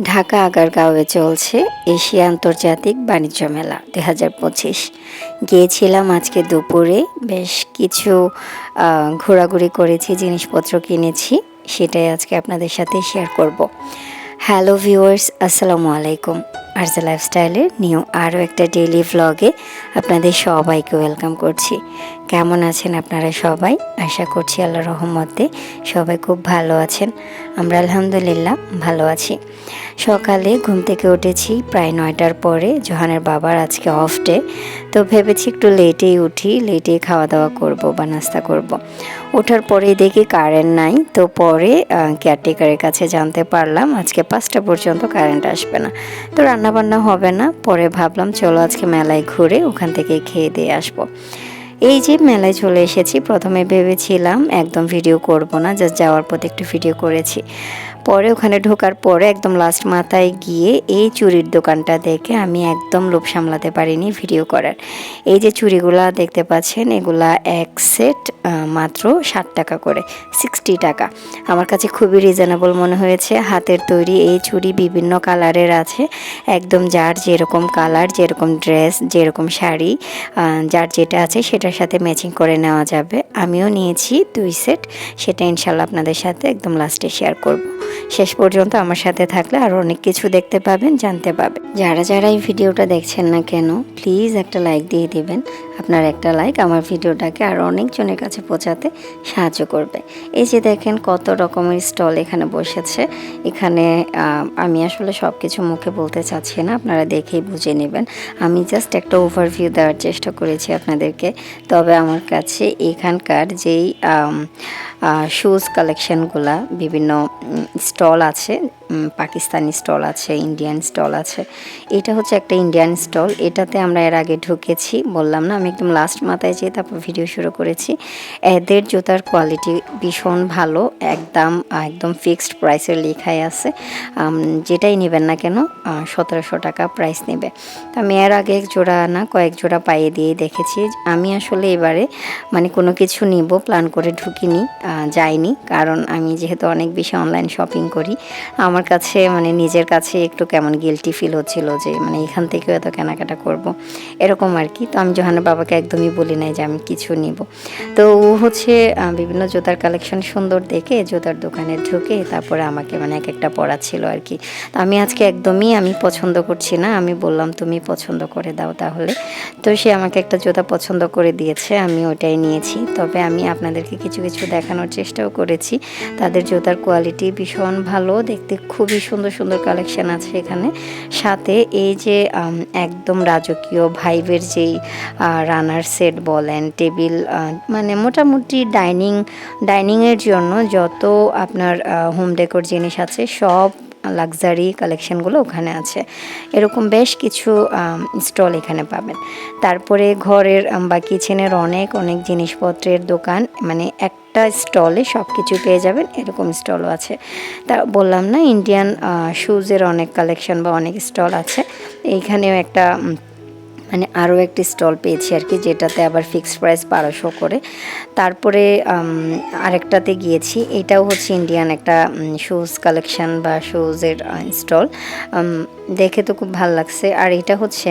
ঢাকা আগারগাঁওয়ে চলছে এশিয়া আন্তর্জাতিক বাণিজ্য মেলা দু হাজার পঁচিশ। গিয়েছিলাম আজকে দুপুরে, বেশ কিছু ঘোরাঘুরি করেছি, জিনিসপত্র কিনেছি, সেটাই আজকে আপনাদের সাথে শেয়ার করব। হ্যালো ভিউয়ার্স আসসালামু আলাইকুম। আরজা লাইফস্টাইলের নিউ আরও একটা ডেইলি ভ্লগে আপনাদের সবাইকে ওয়েলকাম করছি। কেমন আছেন আপনারা সবাই? আশা করছি আল্লাহ রহমতে সবাই খুব ভালো আছেন। আমরা আলহামদুলিল্লাহ ভালো আছি। সকালে ঘুম থেকে উঠেছি প্রায় নয়টার পরে, জোহানের বাবার আজকে অফ ডে তো ভেবেছি একটু লেটেই উঠি লেটেই খাওয়া দাওয়া করব বা নাস্তা করব। ওঠার পরে দেখি কারেন্ট নাই, তো পরে কেয়ারটেকারের কাছে জানতে পারলাম আজকে পাঁচটা পর্যন্ত কারেন্ট আসবে না। তো রান্নাবান্না হবে না, পরে ভাবলাম চলো আজকে মেলায় ঘুরে ওখান থেকে খেয়ে দিয়ে আসব। এই যে মেলায় চলে এসেছি, প্রথমে ভেবেছিলাম একদম ভিডিও করব না জাস্ট যাওয়ার পথে একটু ভিডিও করেছি। পরে ওখানে ঢোকার পরে একদম লাস্ট মাথায় গিয়ে এই চুরির দোকানটা দেখে আমি একদম লোভ সামলাতে পারিনি ভিডিও করার। এই যে চুড়িগুলা দেখতে পাচ্ছেন, এগুলা এক সেট মাত্র ষাট টাকা করে সিক্সটি টাকা। আমার কাছে খুবই রিজনেবল মনে হয়েছে। হাতের তৈরি এই চুড়ি বিভিন্ন কালারের আছে। একদম যার যেরকম কালার যেরকম ড্রেস যেরকম শাড়ি যার যেটা আছে সেটার সাথে ম্যাচিং করে নেওয়া যাবে। আমিও নিয়েছি দুই সেট সেটা ইনশাল্লাহ আপনাদের সাথে একদম লাস্টে শেয়ার করব। শেষ পর্যন্ত আমার সাথে থাকলে আর অনেক কিছু দেখতে পাবেন, জানতে পাবেন। যারা যারা এই ভিডিওটা দেখছেন না কেন প্লিজ একটা লাইক দিয়ে দিবেন। আপনার একটা লাইক আমার ভিডিওটাকে আরও অনেকজনের কাছে পৌঁছাতে সাহায্য করবে। এই যে দেখেন কত রকমের স্টল এখানে বসেছে। এখানে আমি আসলে সব কিছু মুখে বলতে চাচ্ছি না, আপনারা দেখেই বুঝে নেবেন। আমি জাস্ট একটা ওভারভিউ দেওয়ার চেষ্টা করেছি আপনাদেরকে। তবে আমার কাছে এখানকার যেই শুজ কালেকশনগুলা বিভিন্ন স্টল আছে পাকিস্তানি স্টল আছে ইন্ডিয়ান স্টল আছে, এটা হচ্ছে একটা ইন্ডিয়ান স্টল এটাতে আমরা এর আগে ঢুকেছি, বললাম না আমি একদম লাস্ট মাথায় যেয়ে তারপর ভিডিও শুরু করেছি। এদের জুতার কোয়ালিটি ভীষণ ভালো, একদম একদম ফিক্সড প্রাইসের লেখাই আছে। যেটাই নেবেন না কেন সতেরোশো টাকা প্রাইস নেবে। তো আমি এর আগে এক জোড়া না, কয়েক জোড়া পাইয়ে দিয়ে দেখেছি। আমি আসলে এবারে মানে কোনো কিছু নিব প্ল্যান করে ঢুকিনি যাইনি। কারণ আমি যেহেতু অনেক বেশি অনলাইন শপিং করি, আমার কাছে মানে নিজের কাছে একটু কেমন গিলটি ফিল হচ্ছিল যে মানে এখান থেকেও এত কেনাকাটা করব। এরকম আর কি। তো আমি জোহানের বাবাকে একদমই বলি নাই যে আমি কিছু নিব। তো ও হচ্ছে বিভিন্ন জুতার কালেকশন সুন্দর দেখে জুতার দোকানে ঢুকে তারপরে আমাকে মানে এক একটা পড়াচ্ছিল আর কি। তো আমি আজকে একদমই আমি পছন্দ করছি না, আমি বললাম তুমি পছন্দ করে দাও তাহলে। তো সে আমাকে একটা জুতা পছন্দ করে দিয়েছে, আমি ওটাই নিয়েছি। তবে আমি আপনাদেরকে কিছু কিছু দেখানোর চেষ্টাও করেছি। তাদের জুতার কোয়ালিটি ভীষণ ভালো, দেখতে খুবই সুন্দর সুন্দর কালেকশন আছে এখানে। সাথে এই যে একদম রাজকীয় ভাইবের যেই রানার সেট বলেন টেবিল মানে মোটামুটি ডাইনিং ডাইনিংয়ের জন্য যত আপনার হোম ডেকোর জিনিস আছে, সব লাক্সারি কালেকশনগুলো ওখানে আছে। এরকম বেশ কিছু স্টল এখানে পাবেন। তারপরে ঘরের বা কিচেনের অনেক অনেক জিনিসপত্রের দোকান মানে একটা স্টলে সব কিছু পেয়ে যাবেন, এরকম স্টলও আছে। তা বললাম না ইন্ডিয়ান শুজের অনেক কালেকশন বা অনেক স্টল আছে। এইখানেও একটা মানে আরও একটি স্টল পেয়েছি আর কি, যেটাতে আবার ফিক্সড প্রাইস বারোশো করে। তারপরে আরেকটাতে গিয়েছি, এটাও হচ্ছে ইন্ডিয়ান একটা শুজ কালেকশন বা শুজের স্টল দেখে তো খুব ভালো লাগছে। আর এটা হচ্ছে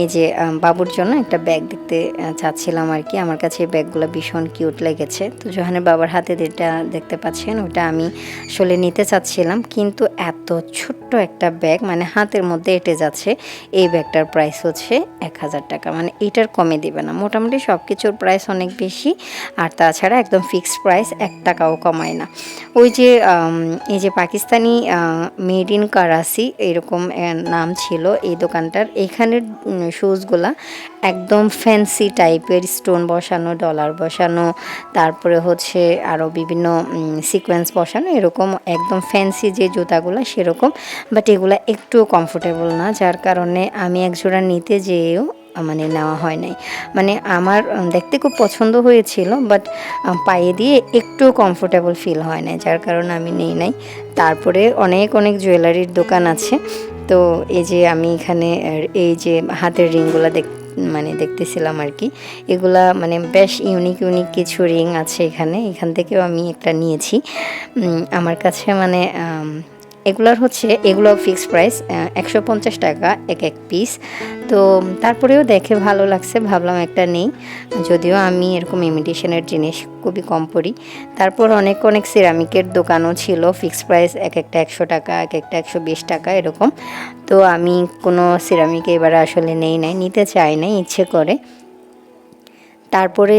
এই যে বাবুর জন্য একটা ব্যাগ দেখতে চাচ্ছিলাম আর কি। আমার কাছে এই ব্যাগগুলো ভীষণ কিউট লেগেছে। তো জোহানের বাবার হাতে যেটা দেখতে পাচ্ছেন, ওটা আমি আসলে নিতে চাচ্ছিলাম। কিন্তু এত ছোট্ট একটা ব্যাগ মানে হাতের মধ্যে এঁটে যাচ্ছে, এই ব্যাগটার প্রাইস হচ্ছে এক হাজার টাকা। মানে এটার কমে দেবে না। মোটামুটি সব কিছুর প্রাইস অনেক বেশি। আর তাছাড়া একদম ফিক্সড প্রাইস এক টাকাও কমায় না। ওই যে এই যে পাকিস্তানি মেড ইন কারাসি এরকম নাম ছিল এই দোকানটার। এখানের শুজগুলা একদম ফ্যান্সি টাইপের স্টোন বসানো ডলার বসানো, তারপরে হচ্ছে আরও বিভিন্ন সিকোয়েন্স বসানো, এরকম একদম ফ্যান্সি যে জুতাগুলো সেরকম বাট এগুলো একটুও কমফোর্টেবল না, যার কারণে আমি এক জোড়া নিতে যেয়েও মানে নেওয়া হয় নাই। মানে আমার দেখতে খুব পছন্দ হয়েছিল বাট পায়ে দিয়ে একটু কমফোর্টেবল ফিল হয় না যার কারণে আমি নেই নাই। তারপরে অনেক অনেক জুয়েলারির দোকান আছে। তো এই যে আমি এখানে এই যে হাতের রিংগুলো দেখ মানে দেখতেছিলাম আর কি, এগুলা মানে বেশ ইউনিক ইউনিক কিছু রিং আছে এখানে। এখান থেকেও আমি একটা নিয়েছি। আমার কাছে মানে এগুলোর হচ্ছে, এগুলো ফিক্সড প্রাইস একশো পঞ্চাশ টাকা এক এক পিস তো তারপরেও দেখে ভালো লাগছে, ভাবলাম একটা নেই। যদিও আমি এরকম ইমিটেশনের জিনিস খুবই কম পড়ি। তারপর অনেক অনেক সিরামিকের দোকানও ছিল ফিক্সড প্রাইস এক একটা একশো টাকা, এক একটা একশো বিশ টাকা এরকম। তো আমি কোনো সিরামিকে এবারে আসলে নেই নাই, নিতে চাই নাই, ইচ্ছে করে। তারপরে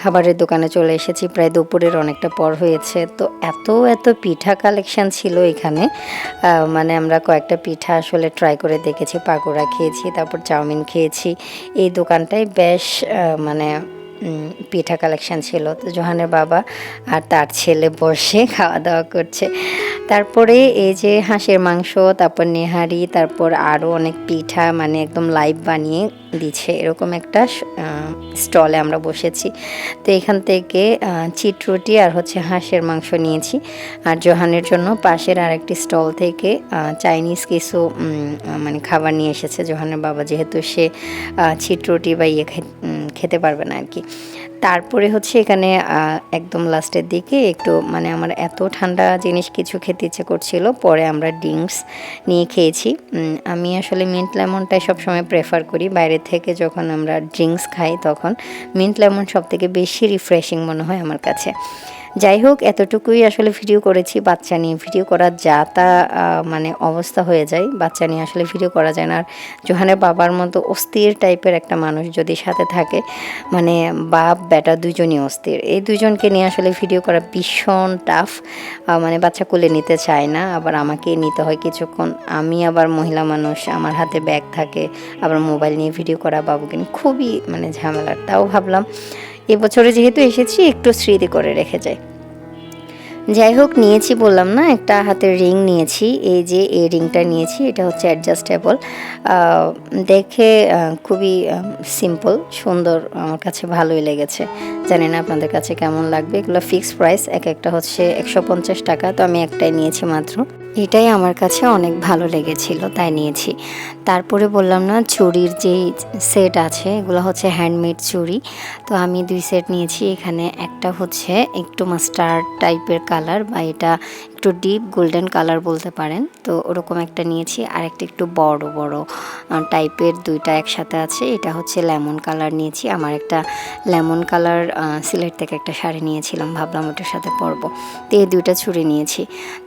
খাবারের দোকানে চলে এসেছি। প্রায় দুপুরের অনেকটা পর হয়েছে। তো এত এত পিঠা কালেকশন ছিল এখানে। মানে আমরা কয়েকটা পিঠা আসলে ট্রাই করে দেখেছি। পাকোড়া খেয়েছি, তারপর চাউমিন খেয়েছি। এই দোকানটাই বেশ মানে পিঠা কালেকশন ছিল। তো জোহানের বাবা আর তার ছেলে বসে খাওয়া দাওয়া করছে। তারপরে এই যে হাঁসের মাংস, তারপর নেহারি, তারপর আরও অনেক পিঠা মানে একদম লাইভ বানিয়ে দিচ্ছে, এরকম একটা স্টলে আমরা বসেছি। তো এখান থেকে চিটরুটি আর হচ্ছে হাঁসের মাংস নিয়েছি। আর জোহানের জন্য পাশের আরেকটি স্টল থেকে চাইনিজ কিছু মানে খাবার নিয়ে এসেছে। জোহানের বাবা যেহেতু সে চিটরুটি বা ইয়ে খেতে পারবে না আর কি। তারপরে হচ্ছে এখানে একদম লাস্টের দিকে একটু মানে আমার এত ঠান্ডা জিনিস কিছু খেতে ইচ্ছে করছিল, পরে আমরা ড্রিঙ্কস নিয়ে খেয়েছি। আমি আসলে মিন্ট লেমনটাই সবসময় প্রেফার করি। বাইরে থেকে যখন আমরা ড্রিঙ্কস খাই তখন মিন্ট লেমন সব থেকে বেশি রিফ্রেশিং মনে হয় আমার কাছে। যাই হোক, এতটুকুই আসলে ভিডিও করেছি বাচ্চা নিয়ে। ভিডিও করা যা তা মানে অবস্থা হয়ে যায়। বাচ্চা নিয়ে আসলে ভিডিও করা যায় না। আর জোহানের বাবার মতো অস্থির টাইপের একটা মানুষ যদি সাথে থাকে মানে বাপ, বেটা দুজনই অস্থির। এই দুজনকে নিয়ে আসলে ভিডিও করা ভীষণ টাফ মানে বাচ্চা কোলে নিতে চায় না। আবার আমাকে নিতে হয় কিছুক্ষণ। আমি আবার মহিলা মানুষ, আমার হাতে ব্যাগ থাকে। আবার মোবাইল নিয়ে ভিডিও করা বাবুকে খুবই মানে ঝামেলার। তাও ভাবলাম এবছরে যেহেতু এসেছি, একটু স্মৃতি করে রেখে যাই। যাই হোক, নিয়েছি বললাম না, একটা হাতের রিং নিয়েছি। এই যে, এই রিংটা নিয়েছি, এটা হচ্ছে অ্যাডজাস্টেবল। দেখে খুবই সিম্পল, সুন্দর, আমার কাছে ভালোই লেগেছে। জানি না আপনাদের কাছে কেমন লাগবে, এগুলো ফিক্সড প্রাইস, এক একটা হচ্ছে একশো পঞ্চাশ টাকা, তো আমি একটাই নিয়েছি মাত্র। এটাই আমার কাছে অনেক ভালো লেগেছিল, তাই নিয়েছি। তারপরে বললাম না চুরির যে সেট আছে, এগুলো হচ্ছে হ্যান্ডমেড চুরি তো আমি দুই সেট নিয়েছি, এখানে একটা হচ্ছে একটু মাস্টার্ড টাইপের কালার বা এটা একটু ডিপ গোল্ডেন কালার বলতে পারেন। তো ওরকম একটা নিয়েছি আর একটা একটু বড় বড় টাইপের দুইটা একসাথে আছে। এটা হচ্ছে লেমন কালার নিয়েছি। আমার একটা লেমন কালার সিলেট থেকে একটা শাড়ি নিয়েছিলাম। ভাবলাম ওটার সাথে পরবো। তো এই দুইটা ছুরি নিয়েছি।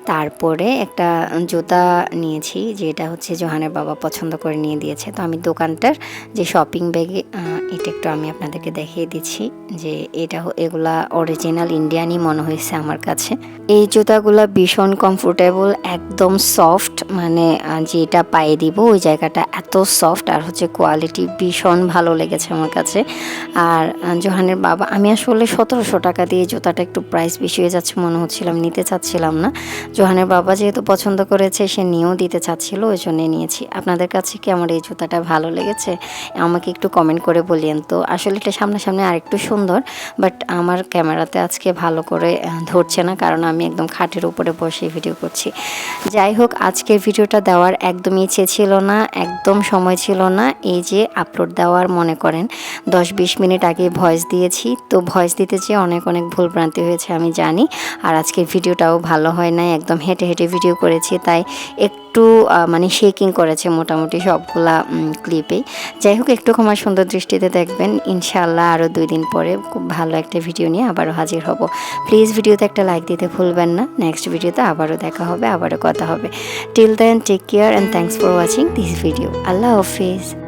তারপরে একটা জুতা নিয়েছি, যেটা হচ্ছে জোহানের বাবা পছন্দ করে নিয়ে দিয়েছে। তো আমি দোকানটার যে শপিং ব্যাগে এটা একটু আমি আপনাদেরকে দেখিয়ে দিচ্ছি যে এটা এগুলা অরিজিনাল ইন্ডিয়ানই মনে হয়েছে আমার কাছে। এই জুতাগুলা ভীষণ কমফোর্টেবল একদম সফট মানে যেটা পায়ে দিব, ওই জায়গাটা এত সফট আর হচ্ছে কোয়ালিটি ভীষণ ভালো লেগেছে আমার কাছে। আর জোহানের বাবা, আমি আসলে সতেরোশো টাকা দিয়ে জুতাটা একটু প্রাইস বেশি হয়ে যাচ্ছে মনে হচ্ছিলাম নিতে চাচ্ছিলাম না। জোহানের বাবা যেহেতু পছন্দ করেছে, সে নিয়েও দিতে চাচ্ছিল, ওই জন্যে নিয়েছি। আপনাদের কাছে কি আমার এই জুতাটা ভালো লেগেছে? আমাকে একটু কমেন্ট করে বলিয়েন তো আসলে এটা সামনাসামনি আরেকটু সুন্দর বাট আমার ক্যামেরাতে আজকে ভালো করে ধরছে না, কারণ আমি একদম খাটের উপরে বসে ভিডিও করছি। যাই হোক, আজকের ভিডিওটা দেওয়ার একদমই ইচ্ছে ছিল না, একদম সময় ছিল না, এই যে আপলোড দেওয়ার মনে করেন দশ বিশ মিনিট আগে ভয়েস দিয়েছি, তো ভয়েস দিতে যেয়ে অনেক অনেক ভুলভ্রান্তি হয়েছে, আমি জানি, আর আজকের ভিডিওটাও ভালো হয় নাই, একদম হেঁটে হেঁটে ভিডিও করেছি, তাই একটু আহ, মানে শেকিং করেছে মোটামুটি সবগুলা ক্লিপে যাই হোক একটু ক্ষমা সুন্দর দৃষ্টিতে দেখবেন। ইনশাআল্লাহ আরও দুই দিন পরে খুব ভালো একটা ভিডিও নিয়ে আবারও হাজির হব। প্লিজ ভিডিওতে একটা লাইক দিতে ভুলবেন না। নেক্সট ভিডিওতে আবারও দেখা হবে আবারও কথা হবে। Till then take care and thanks for watching this video Allah Hafiz.